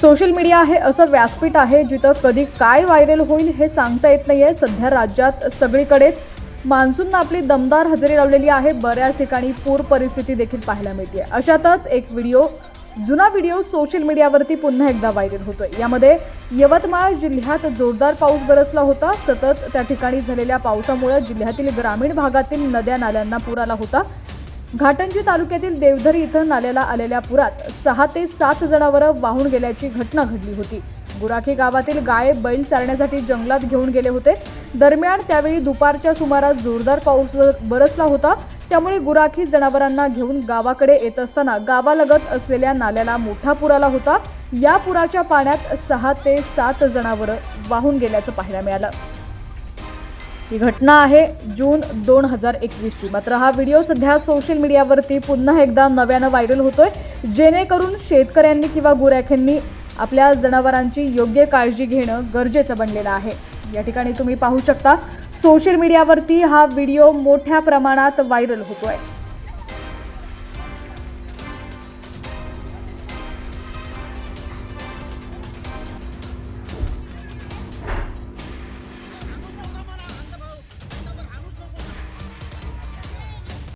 Social media हे असं व्यासपीठ आहे जिथं कधी काय व्हायरल होईल हे सांगता येत नाही आहे सध्या राज्यात सगळीकडेच मान्सूननं आपली दमदार हजेरी लावलेली आहे. बऱ्याच ठिकाणी पूर परिस्थिती देखील पाहायला मिळते अशातच एक व्हिडिओ जुना व्हिडिओ सोशल मीडियावरती पुन्हा एकदा व्हायरल होतोय. यामध्ये यवतमाळ जिल्ह्यात जोरदार पाऊस बरसला होता. सतत त्या ठिकाणी झालेल्या पावसामुळे जिल्ह्यातील ग्रामीण भागातील नद्या नाल्यांना पूर आला होता. घाटंजी तालुक्यातील देवधरी इथं नाल्याला आलेल्या पुरात सहा ते सात जनावरं वाहून गेल्याची घटना घडली होती. गुराखी गावातील गाय बैल चारण्यासाठी जंगलात घेऊन गेले होते. दरम्यान त्यावेळी दुपारच्या सुमारास जोरदार पाऊस बरसला होता. त्यामुळे गुराखी जनावरांना घेऊन गावाकडे येत असताना गावालगत असलेल्या नाल्याला मोठा पूर आला होता. या पुराच्या पाण्यात सहा ते सात जनावरं वाहून गेल्याचं पाहायला मिळालं. ही घटना आहे जून दोन हजार एकवीसची. मात्र हा व्हिडिओ सध्या सोशल मीडियावरती पुन्हा एकदा नव्यानं व्हायरल होतोय जेणेकरून शेतकऱ्यांनी किंवा गुराख्यांनी आपल्या जनावरांची योग्य काळजी घेणं गरजेचं बनलेलं आहे. या ठिकाणी तुम्ही पाहू शकता सोशल मीडियावरती हा व्हिडिओ मोठ्या प्रमाणात व्हायरल होतोय.